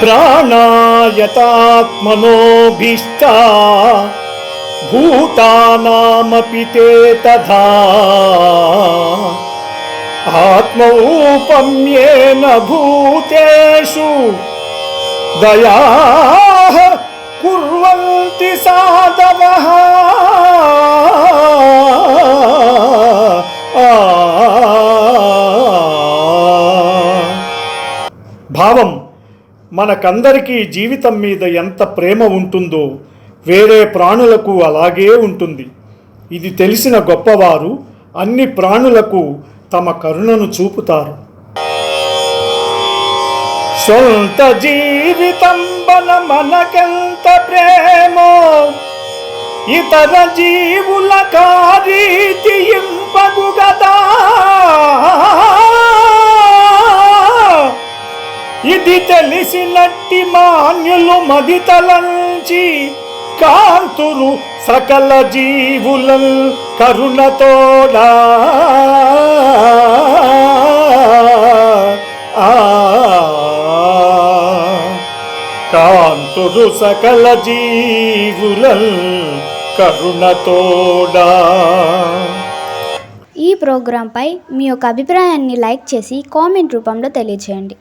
ప్రాణాయతాత్మనోభీష్ట భూతానామపి తే తథా. ఆత్మౌపమ్యేన భూతేషు దయా కుర్వంతి సాధవః. ఆ. భావం మనకందరికీ జీవితం మీద ఎంత ప్రేమ ఉంటుందో వేరే ప్రాణులకు అలాగే ఉంటుంది. ఇది తెలిసిన గొప్పవారు అన్ని ప్రాణులకు తమ కరుణను చూపుతారు. సొంత జీవితం బన మనకెంత ప్రేమో ఇతర జీవుల తెలిసినట్టి మాన్యులు మదితలంచి కాంతురు సకల జీవుల కరుణతోడా ఆ. కాంతురు సకల జీవుల కరుణతోడా ఈ ప్రోగ్రాంపై మీ యొక్క అభిప్రాయాన్ని లైక్ చేసి కామెంట్ రూపంలో తెలియచేయండి.